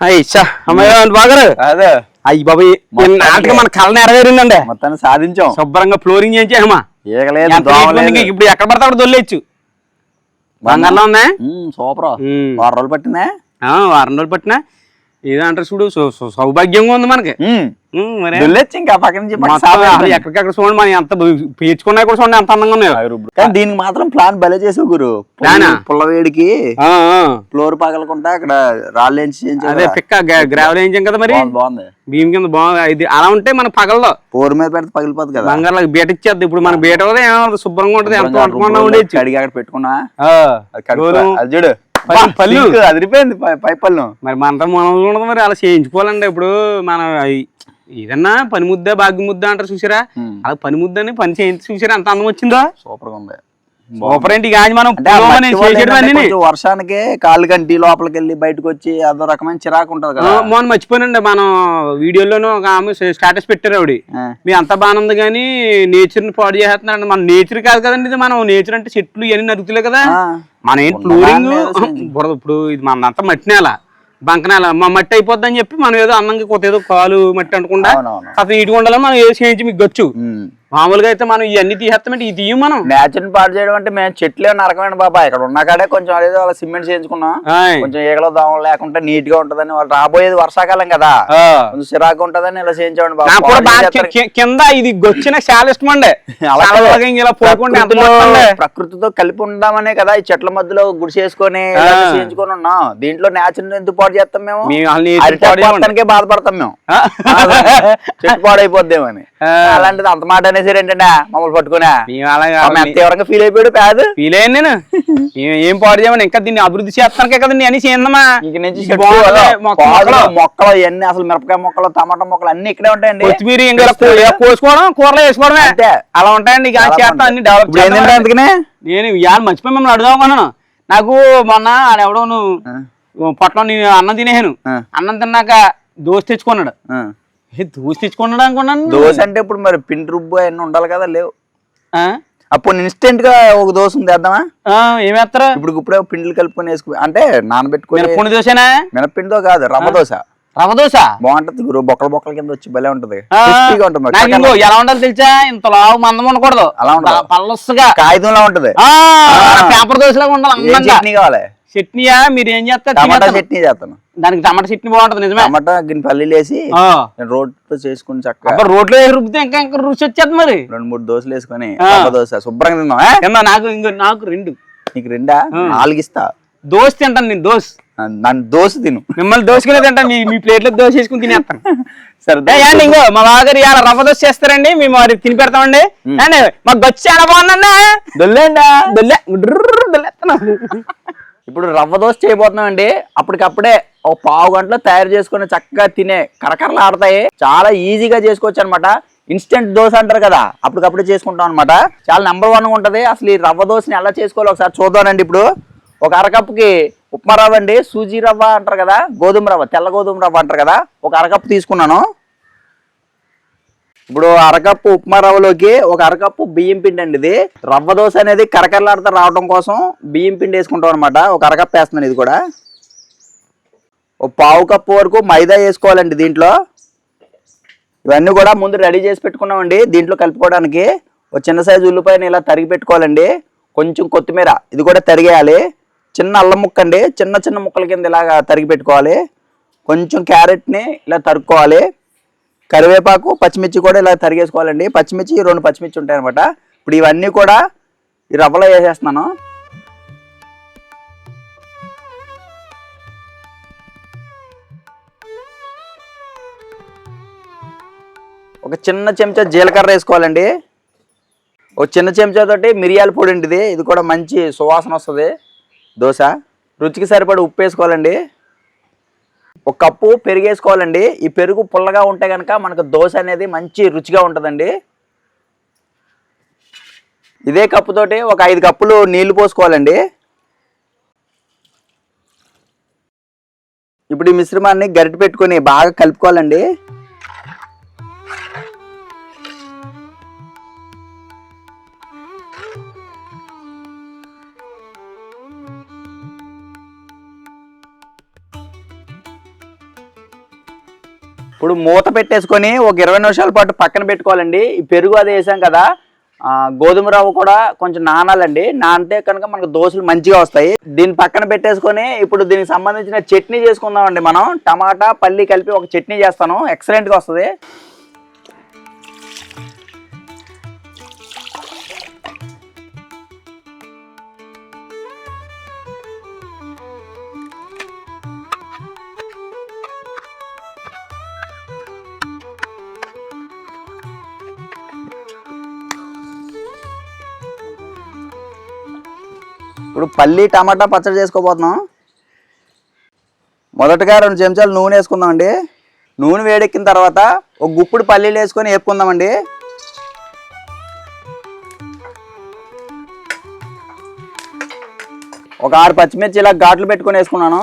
ఇచ్చా అమ్మాయి బాగారు అదే అయ్యి బాబు నాటికి మన కళ నెరవేరిందండి మొత్తాన్ని సాధించాం శుభ్రంగా ఫ్లోరింగ్ చేయించామా ఇప్పుడు ఎక్కడ పడితే అక్కడ దొల్లేచ్చు బంగారంలో ఉందా సూపర్. వారం రోజులు పట్టిందా ఆ, వారం రోజులు పట్టినా ఏదంటారు చూడు సౌ- సౌ- సౌభాగ్యంగా ఉంది మనకి ఉమ్. ఉమ్, మరే. దొల్లొచ్చు ఇంకా ఎక్కడికక్కడ చూడండి మనం ఎంత పేర్చుకున్నా కూడా చూడండి ఎంత అందంగా ఉన్నాయో. కానీ దీనికి మాత్రం ప్లాన్ భలే చేసావు గురు. ప్లానా? పుల్లవేడికి. ఫ్లోర్ పగలకుండా అక్కడ రాళ్ళు అదే కదా. పిక్క గ్రావెల్ వేయించాం కదా మరి? బాగుంది, బాగుంది. భీమ్ కింద బాగుంది. ఇది అలా ఉంటే మన పగల్లో. పోరు మీద పెడితే పగిలిపోతుంది కదా. బంగారు బీట ఇచ్చేద్ది. ఇప్పుడు మన బీట ఏమవుతుంది శుభ్రంగా ఉంటుంది ఎంత ఉండేచ్చు కడిగి అక్కడ పెట్టుకున్నా. ఆ, అది కడుపు- గోధుమ, అది చూడు. పళ్ళు. అదిరిపోయింది పై- పళ్ళు. మరి మనతో మనం ఉండదు మరి అలా చేయించుకోవాలండి ఇప్పుడు. మనం ఏదన్నా పని ముద్ద భాగ్య ముద్ద అంటారు చూసారా. అలా పని ముద్దని పని చేయించి చూసారా? ఎంత అందం వచ్చిందో? సూపర్గా ఉంది. సూపర్ ఏంటి గాజు మనం వర్షానికి కాళ్ళు కంటి లోపలికి వెళ్ళి బయటకు వచ్చి అదో రకమైన చిరాకు ఉంటది కదా. మొన్న మర్చిపోయానండి మనం వీడియోలోనూ ఒక ఆమె స్టేటస్ పెట్టారు ఆవిడ. మీ అంతా బాగానే ఉంది కానీ నేచర్ని పాడు చేస్తున్నారండి. మన నేచర్ కాదు కదండి ఇది మనం నేచర్ అంటే చెట్లు ఇవన్నీ నరుగుతులే కదా. మన ఏంటి ఫ్లోరింగ్? ఇప్పుడు ఇది మన అంతా మట్టి నేల బంక నేల మా మట్టి అయిపోద్ది అని చెప్పి మనం ఏదో అందంగా కొత్త ఏదో కాలు మట్టి అనుకుండా అవునవును అసలు నీటిగా ఉండాలని మనం ఏదో చేయించి మీకు గచ్చు. మామూలుగా అయితే మనం ఇవన్నీ తీసేస్తామంటే ఇది మనం నేచర్ పాడు చేయడం అంటే మేము చెట్లే నరకమైన బాబా ఇక్కడ ఉన్న కాడే కొంచెం అదేదో వాళ్ళ సిమెంట్ చేయించుకున్నాం. కొంచెం ఈగలో దోమలు లేకుండా నీట్గా ఉంటదని వాళ్ళు రాబోయేది వర్షాకాలం కదా. కొంచెం చిరాకు ఉంటదని ఇలా చేయించామండి బాబా కింద ఇది గొచ్చిన చాలా ఇష్టం అండి. ప్రకృతితో కలిపి ఉందామనే కదా ఈ చెట్ల మధ్యలో గుడి చేసుకొని. చేయించుకొని ఉన్నాం దీంట్లో నేచర్ ఎందుకు పాడు చేస్తాం మేము బాధపడతాం మేము? చెట్టు పాడైపోద్దేమని. అలాంటిది అంత మాట అనేసి ఏంటంటే మమ్మల్ని పట్టుకున్నా ఎంత తీవ్రంగా ఫీల్ అయిపోయాడు కాదు ఫీల్ అయ్యాను నేను. ఏం- పాడు చేయమని ఇంకా దీన్ని అభివృద్ధి చేస్తానికే కదండి అని చేయందమ్మా ఇంక నుంచి మొక్కలు. ఇవన్నీ అసలు మిరపకాయ మొక్కలు టమాటా మొక్కలు అన్ని ఇక్కడే ఉంటాయండి. కొత్తిమీర ఇంకా ఇలా కోసుకోవడం కూరలో వేసుకోవడమే. అంతే. అలా ఉంటాయండి ఇక చేస్తా అన్ని డెవలప్ అందుకనే? నేను ఇవాళ మర్చిపోయి మిమ్మల్ని అడుగుదాం అనుకున్నాను. నాకు మొన్న ఆడెవడో నువ్వు పొట్లం నేను అన్నం తినేసాను ఆ. అన్నం తిన్నాక దోశ తెచ్చుకున్నాడు. దోశ తెచ్చుకున్నాడు అనుకున్నాను దోశ అంటే ఇప్పుడు మరి పిండి రుబ్బు అవన్నీ ఉండాలి కదా లేవు. ఆ? అప్పుడు ఇన్స్టెంట్గా ఒక దోశ ఉంది వేద్దామా ఏమేస్తారు ఇప్పుడు ఇప్పుడే పిండిలు కలుపుకొని వేసుకు అంటే నానబెట్టుకొని మినపొండి దోశనా? మినపిండితో కాదు రవ్వ దోశ. రవ్వ దోశ? బాగుంటది గురు బొక్కల బొక్కల కింద వచ్చి భలే ఉంటది. ఉంటుంది ఎలా ఉండాలి తెలుసా? ఇంత లావు మందం ఉండకూడదు. అలా ఉండదు. పల్లస్గా. కాగితంలా ఉంటది. పేపర్ దోశలాగా ఉండాలి ఏం అందంగా. చట్నీ కావాలి? చట్నీయా? మీరు ఏం చేస్తారు? టమాటా. చట్నీ చేస్తాను. దానికి టమాటా చట్నీ బాగుంటది నిజమే. టమాటా గిన్నె పల్లీలు వేసి. రోడ్తో చేసుకుని చక్కగా వేసి రుబ్బితే ఇంకా ఇంకా రుచి వచ్చేది మరి? రెండు మూడు దోశలు వేసుకొని దోశ శుభ్రంగా తిందాం నాకు ఇంకో నాకు రెండు. నీకు రెండా? నాలుగు ఇస్తా. దోశ తింటాను నేను దోశ. నన్ను దోశ తిను. మిమ్మల్ని దోశకునే తింటాను మీ మీ ప్లేట్లో దోశ వేసుకుని తినేస్తాను. సరే ఏండి ఇంకో మా బాగారు ఇవాళ రవ్వ దోశ చేస్తారండి మేము వారికి తిని పెడతామండి. ఏండి మాకు గచ్చి చాలా బాగుందండి దొల్లేండా? దొల్లె. ఇప్పుడు రవ్వ దోశ చేయబోతున్నామండి. అప్పటికప్పుడే ఒక పావు గంటలో తయారు చేసుకుని చక్కగా తినే కరకరలు ఆడతాయి చాలా ఈజీగా చేసుకోవచ్చు అనమాట ఇన్స్టెంట్ దోశ అంటారు కదా అప్పటికప్పుడే చేసుకుంటాం అనమాట చాలా నెంబర్ వన్ ఉంటుంది. అసలు ఈ రవ్వ దోశని ఎలా చేసుకోవాలో ఒకసారి చూద్దామండి ఇప్పుడు. ఒక అరకప్పుకి ఉప్మా రవ్వ అండి సూజీ రవ్వ అంటారు కదా గోధుమ రవ్వ తెల్ల గోధుమ రవ్వ అంటారు కదా ఒక అరకప్పు తీసుకున్నాను. ఇప్పుడు అరకప్పు ఉప్మా రవ్వలోకి ఒక అరకప్పు బియ్యం పిండి అండి ఇది. రవ్వ దోశ అనేది కరకరలాడుతూ రావడం కోసం బియ్యం పిండి వేసుకుంటాం అనమాట ఒక అరకప్పు వేస్తున్నాను ఇది కూడా. ఒక పావు కప్పు వరకు మైదా వేసుకోవాలండి దీంట్లో. ఇవన్నీ కూడా ముందు రెడీ చేసి పెట్టుకున్నామండి దీంట్లో కలుపుకోవడానికి. ఒక చిన్న సైజు ఉల్లిపాయని ఇలా తరిగి పెట్టుకోవాలండి. కొంచెం కొత్తిమీర ఇది కూడా తరిగేయాలి. చిన్న అల్లం ముక్క అండి. చిన్న చిన్న ముక్కల కింద ఇలాగా తరిగి పెట్టుకోవాలి. కొంచెం క్యారెట్ని ఇలా తరుక్కోవాలి. కరివేపాకు పచ్చిమిర్చి కూడా ఇలా తరిగేసుకోవాలండి. పచ్చిమిర్చి రెండు పచ్చిమిర్చి ఉంటాయి అనమాట ఇప్పుడు ఇవన్నీ కూడా ఈ రవ్వలో వేసేస్తున్నాను. ఒక చిన్న చెంచా జీలకర్ర వేసుకోవాలండి. ఒక చిన్న చెంచాతోటి మిరియాల పొడి ఇది కూడా మంచి సువాసన వస్తుంది. దోశ. రుచికి సరిపడి ఉప్పు వేసుకోవాలండి. ఒక కప్పు పెరుగు వేసుకోవాలండి ఈ పెరుగు పుల్లగా ఉంటే కనుక మనకు దోశ అనేది మంచి రుచిగా ఉంటుందండి. ఇదే కప్పుతోటి ఒక ఐదు కప్పులు నీళ్ళు పోసుకోవాలండి. ఇప్పుడు ఈ మిశ్రమాన్ని గరిట పెట్టుకొని బాగా కలుపుకోవాలండి. ఇప్పుడు మూత పెట్టేసుకొని ఒక ఇరవై నిమిషాల పాటు పక్కన పెట్టుకోవాలండి. ఈ పెరుగు అది వేసాం కదా గోధుమ రవ్వ కూడా కొంచెం నానాలండి. నానితే కనుక మనకు దోశలు మంచిగా వస్తాయి. దీన్ని పక్కన పెట్టేసుకొని ఇప్పుడు దీనికి సంబంధించిన చట్నీ చేసుకుందామండి మనం. టమాటా పల్లి కలిపి ఒక చట్నీ చేస్తాను. ఎక్సలెంట్గా వస్తుంది. ఇప్పుడు పల్లి టమాటా పచ్చడి చేసుకోబోతున్నాం. మొదటగా రెండు చెంచాలు నూనె వేసుకుందామండి. నూనె వేడెక్కిన తర్వాత ఒక గుప్పుడు పల్లీలు వేసుకొని వేపుకుందామండి. ఒక ఆరు పచ్చిమిర్చి ఇలా ఘాట్లు పెట్టుకొని వేసుకున్నాను.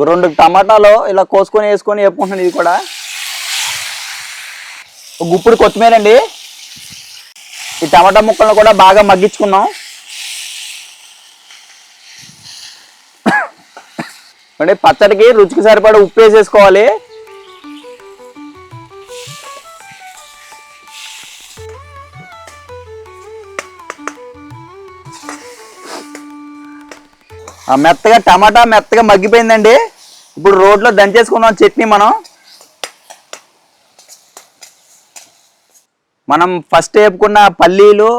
ఒక రెండు టమాటాలు ఇలా కోసుకొని వేసుకొని వేపుకుంటున్నాను ఇది కూడా. ఒక గుప్పుడు కొత్తిమీర అండి ఈ టమాటా ముక్కలను కూడా బాగా మగ్గించుకున్నాం అంటే పచ్చడికి రుచికి సరిపడా ఉప్పు వేసేసుకోవాలి. మెత్తగా టమాటా మెత్తగా మగ్గిపోయిందండి. ఇప్పుడు రోడ్లో దంచేసుకుందాం చట్నీ మనం. మనం ఫస్ట్ వేపుకున్న పల్లీలు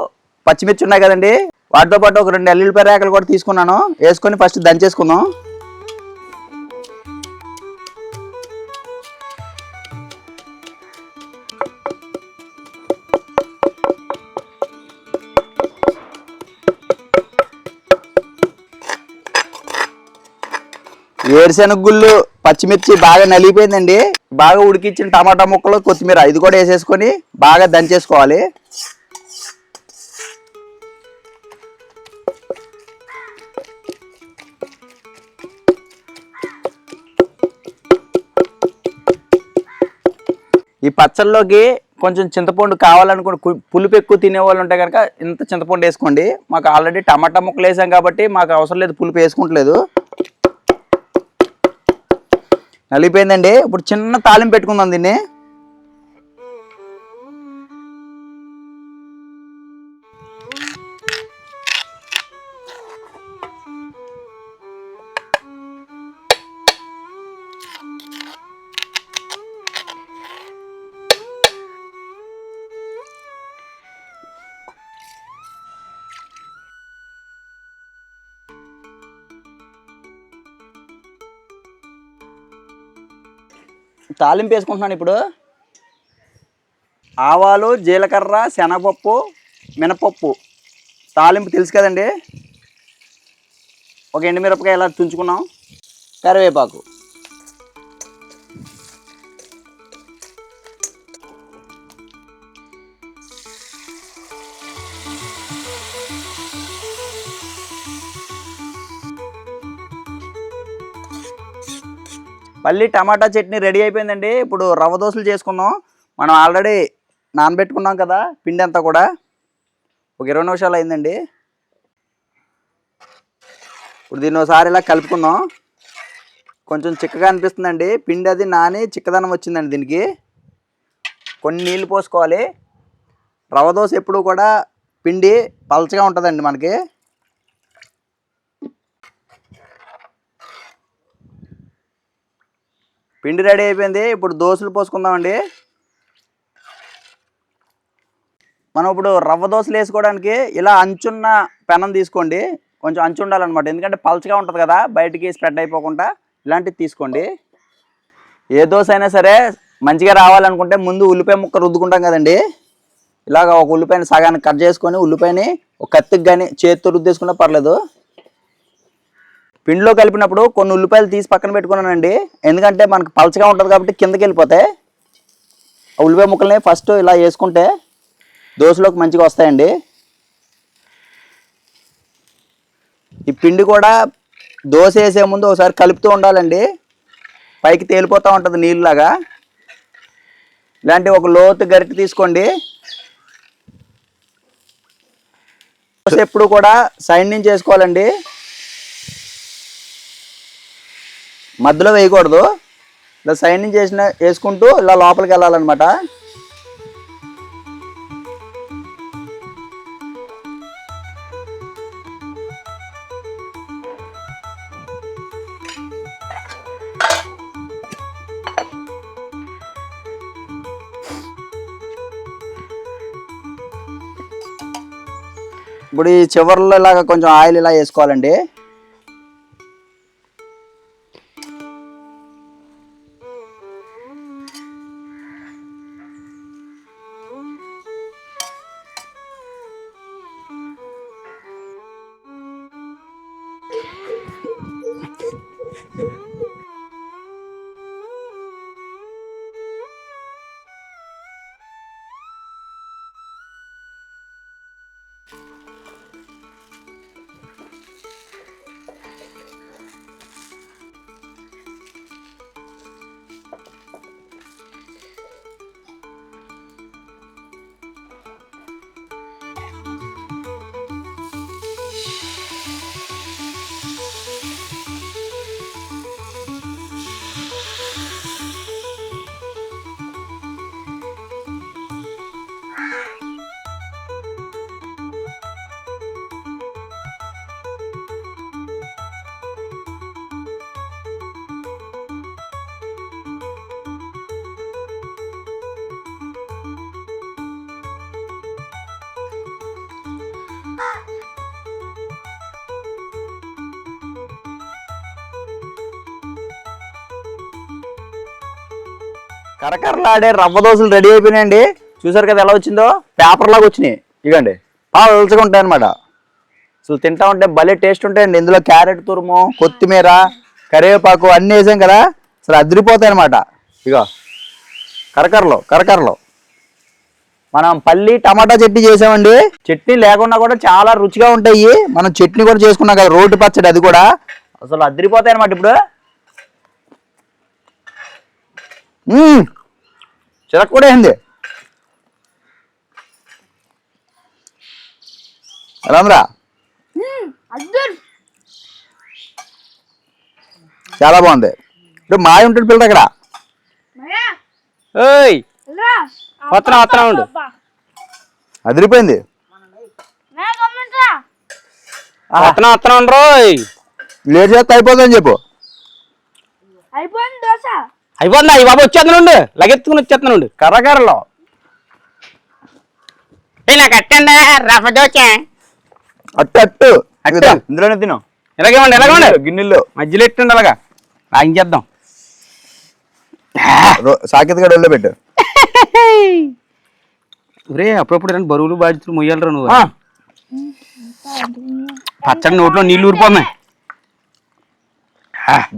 పచ్చిమిర్చి ఉన్నాయి కదండి. వాటితో పాటు ఒక రెండు ఎల్లుల్లిపాయ రేకలు కూడా తీసుకున్నాను. వేసుకొని ఫస్ట్ దంచేసుకుందాం. వేరుశెనగ గుళ్ళు పచ్చిమిర్చి బాగా నలిగిపోయిందండి. బాగా ఉడికించిన టమాటా ముక్కలు కొత్తిమీర ఇది కూడా వేసేసుకొని బాగా దంచేసుకోవాలి. ఈ పచ్చళ్ళలోకి కొంచెం చింతపండు కావాలనుకుని పులుపు ఎక్కువ తినే వాళ్ళు ఉంటే కనుక ఇంత చింతపండు వేసుకోండి. మాకు ఆల్రెడీ టమాటా ముక్కలు వేసాం కాబట్టి మాకు అవసరం లేదు పులుపు వేసుకుంటలేదు. నలిగిపోయిందండి. ఇప్పుడు చిన్న తాలింపు పెట్టుకుందాం దీన్ని. తాలింపు వేసుకుంటున్నాను ఇప్పుడు. ఆవాలు జీలకర్ర శనగపప్పు మినపప్పు. తాలింపు తెలుసు కదండి? ఒక ఎండుమిరపకాయ ఇలా తుంచుకున్నాం? కరివేపాకు. మళ్ళీ టమాటా చట్నీ రెడీ అయిపోయిందండి. ఇప్పుడు రవ్వ దోశలు చేసుకుందాం మనం ఆల్రెడీ నానబెట్టుకున్నాం కదా పిండి అంతా కూడా. ఒక ఇరవై నిమిషాలు అయిందండి. ఇప్పుడు దీన్ని ఒకసారి ఇలా కలుపుకుందాం. కొంచెం చిక్కగా అనిపిస్తుందండి. పిండి అది నాని చిక్కదనం వచ్చిందండి దీనికి. కొన్ని నీళ్ళు పోసుకోవాలి. రవ్వ దోశ ఎప్పుడు కూడా పిండి పలచగా ఉంటుందండి మనకి. పిండి రెడీ అయిపోయింది. ఇప్పుడు దోశలు పోసుకుందామండి. మనం ఇప్పుడు రవ్వ దోశలు వేసుకోవడానికి ఇలా అంచున్న పెనం తీసుకోండి. కొంచెం అంచు ఉండాలన్నమాట. ఎందుకంటే పల్చగా ఉంటుంది కదా బయటికి స్ప్రెడ్ అయిపోకుండా ఇలాంటివి తీసుకోండి. ఏ దోశ అయినా సరే మంచిగా రావాలనుకుంటే ముందు ఉల్లిపాయ ముక్క రుద్దుకుంటాం కదండి. ఇలాగ ఒక ఉల్లిపాయని సగానికి కట్ చేసుకొని ఉల్లిపాయని ఒక కత్తికి కానీ చేతితో రుద్దేసుకున్నా పర్లేదు. పిండిలో కలిపినప్పుడు కొన్ని ఉల్లిపాయలు తీసి పక్కన పెట్టుకున్నానండి. ఎందుకంటే మనకు పలచగా ఉంటుంది కాబట్టి కిందకి వెళ్ళిపోతాయి ఆ ఉల్లిపాయ ముక్కల్ని ఫస్ట్ ఇలా వేసుకుంటే దోశలోకి మంచిగా వస్తాయండి. ఈ పిండి కూడా దోశ వేసే ముందు ఒకసారి కలుపుతూ ఉండాలండి. పైకి తేలిపోతూ ఉంటుంది నీళ్ళలాగా. ఇలాంటి ఒక లోతు గరిటె తీసుకోండి. దోశ ఎప్పుడు కూడా సైడ్ నుంచి చేసుకోవాలండి మధ్యలో వేయకూడదు. ఇలా సైడ్ నుంచి వేసిన వేసుకుంటూ ఇలా లోపలికి వెళ్ళాలన్నమాట. ఇప్పుడు ఈ చివర్లో ఇలాగా కొంచెం ఆయిల్ ఇలా వేసుకోవాలండి. కరకరలాడే రవ్వ దోశలు రెడీ అయిపోయినాయండి. చూసారు కదా ఎలా వచ్చిందో? పేపర్ లాగా వచ్చినాయి. ఇగండి. బాగా ఉలసగా ఉంటాయి అనమాట అసలు తింటా ఉంటే భలే టేస్ట్ ఉంటాయండి. ఇందులో క్యారెట్ తురుము కొత్తిమీర కరివేపాకు అన్నీ వేసాం కదా అసలు అదిరిపోతాయి అనమాట ఇగో. కరకరలో కరకరలో. మనం పల్లి టమాటా చట్నీ చేసామండి. చట్నీ లేకుండా కూడా చాలా రుచిగా ఉంటాయి. మనం చట్నీ కూడా చేసుకున్నాం కదా రోడ్డు పచ్చడి అది కూడా. అసలు అదిరిపోతాయి అనమాట ఇప్పుడు మ్మ్. చిరక్ కూడా అయింది రామరా చాలా బాగుంది. ఇప్పుడు మాయ ఉంటుంది పిల్లడు అక్కడ. మయా? ఏయ్. వస్తున్నా, వస్తున్నా ఉండు. అదిరిపోయింది. వస్తున్నా వస్తున్నా ఉండరోయ్ లేట్ చేస్తే అయిపోతుందని చెప్పు. అయిపోయింది దోశ. అయిపోతుందా ఈ బాబు వచ్చేస్తున్నాడు లగెత్తుకుని వచ్చేస్తున్నాడు కర్రకర్రలో రఫ అట్టు. అట్టు అట్టు. ఇందులోనే తిను. ఎలాగండి గిన్నెల్లో మధ్యలో ఎట్టండి అలాగా? సాకేత్ గడ పెట్టు. ఒరే అప్పుడప్పుడు రెండు బరువులు బాధ్యతలు మొయ్యాలరా నువ్వు. పచ్చడి నోట్లో నీళ్ళు ఊరిపోతున్నాయి.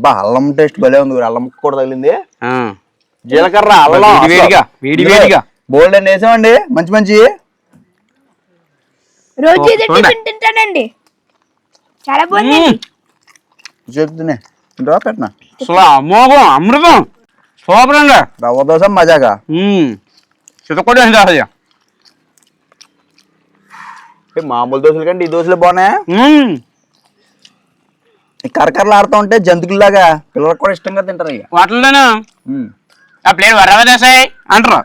బా అల్లం టేస్ట్ భలే ఉంది. అల్లం ముక్క కూడా తగిలింది. జీలకర్ర అల్లం వేడి వేడిగా, వేడి వేడిగా. బోల్డ్ అని వేసామండి. మంచి మంచి. రోజు తింటానండి. చాలా బాగుంది. మ్మ్. చెప్తున్నా. రా పెట్టినా? అసలు అమోఘం అమృతం. సూపర్ అండి రవ్వ దోశ మజాగా. చితకొడి మామూలు దోశల కంటే ఈ దోశలు బాగున్నాయా? కరకరలు ఆడుతూ ఉంటే జంతుకుల్లాగా పిల్లలకు కూడా ఇష్టంగా తింటారు ఇక. వాటిల్లోనే ఉమ్. ఆ ప్లేట్ వరవదేశాయి అంటారు.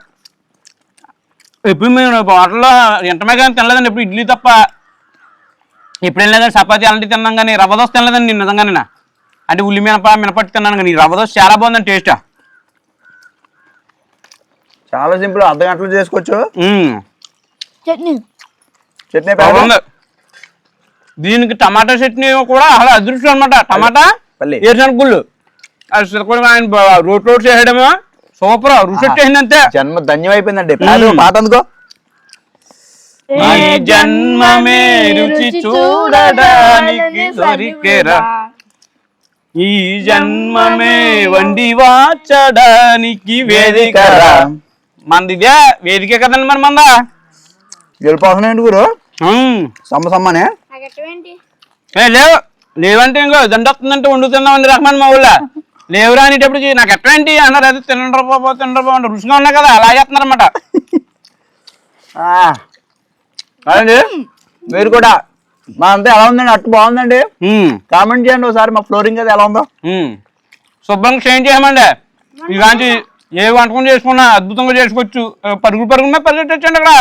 ఎప్పుడు మేము హోటల్లో ఇంటమే కానీ తినలేదండి ఎప్పుడు ఇడ్లీ తప్ప. ఎప్పుడు వెళ్ళలేదండి చపాతీ అలాంటివి తిన్నాం కానీ రవ్వ దోశ తినలేదండి నేను నిజంగానే. అంటే ఉల్లి మినప మినపట్టు తిన్నాను కానీ ఈ రవ్వ దోశ చాలా బాగుందండి టేస్ట్. చాలా సింపుల్ అర్ధ గంటలు చేసుకోవచ్చు చట్నీ. చట్నీ బాగుంది. దీనికి టమాటా చట్నీ కూడా అలా అదృష్టం అనమాట టమాటా పల్లి. వేరుశనగ గుళ్ళు. అది కూడా ఆయన రోట్ రోట్ చేయడమో సూపర్ రుచి వచ్చేసింది అంతే. జన్మ ధన్యం అయిపోయిందండి. పాట అందుకో. ఈ జన్మమే రుచి చూడడానికి దొరికేరా. ఈ జన్మమే వండి వాచడానికి వేదికరా. మందిదే వేదికే కదండి మరి మందా? వెళ్ళిపోతున్నాయండి గురు. సమ్మ సమ్మనే? ఏ లేవు. లేవంటే ఇంకో దండ వస్తుందంటే వండుతున్నామండి రహమాన్ మా ఊళ్ళో. లేవురా అనేటప్పటికి నాకు ఎట్లా ఏంటి అన్నారు. అది తినండ్ర బాబు బాబు అంటే రుచిగా ఉన్నాయి కదా అలా చేస్తున్నారన్నమాట. ఆ. అదండి మీరు కూడా మా అంతా ఎలా ఉందండి? అట్టు బాగుందండి? కామెంట్ చేయండి ఒకసారి మా ఫ్లోరింగ్ అది ఎలా ఉందో. శుభ్రంగా చేంజ్ చేయమండి. ఇలాంటి ఏ వంటకం చేసుకున్నా అద్భుతంగా చేసుకోవచ్చు. పరుగులు పరుగుల మీద పరిగెట్టొచ్చండి అక్కడ.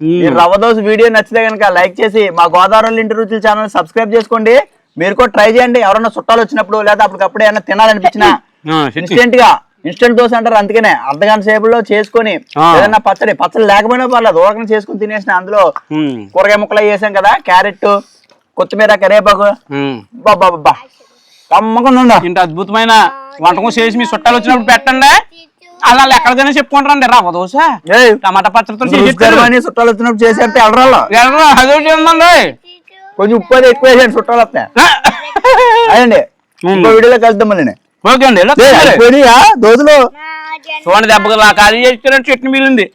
మొన్నే చేసాం మ్మ్. ఈ రవ్వ దోశ వీడియో నచ్చితే కనుక లైక్ చేసి మా గోదావరి ఇంటి రుచుల ఛానల్ సబ్స్క్రైబ్ చేసుకోండి. మీరు కూడా ట్రై చేయండి. ఎవరైనా చుట్టాలు వచ్చినప్పుడు లేదా అప్పటికప్పుడు ఏమైనా తినాలనిపించినా. ఇన్స్టెంట్గా ఇన్స్టెంట్ దోశ అంటారు. అందుకనే అర్ధ గంట సేపులో చేసుకొని. ఏదైనా పచ్చడి పచ్చడి లేకపోయినా పర్లేదు. ఊరకనే చేసుకుని తినేసిన అందులో కూరగాయ ముక్కలు వేసాం కదా క్యారెట్ కొత్తిమీర కరివేపాకు ఉమ్. బాబా బాబా కమ్మగా ఉందా? ఇంత అద్భుతమైన వంటకం చేసి మీ చుట్టాలు వచ్చినప్పుడు పెట్టండి. అలా ఎక్కడికైనా చెప్పుకుంటారండి రవ్వ దోశ ఏయ్, టమాటా పచ్చడితో చుట్టాలు వచ్చినప్పుడు చేసేస్తే ఎడరాళ్ళు అదే చేయండి కొంచెం ఉప్పు అది ఎక్కువ వేసాను చుట్టాలు వస్తాయి అదండి ఇంకో వీడియోలో కలుద్దాం మళ్ళీ ఓకే అండి దోశలు? చూడండి దెబ్బకి ఖాళీ చేసి చట్నీ మిగిలింది.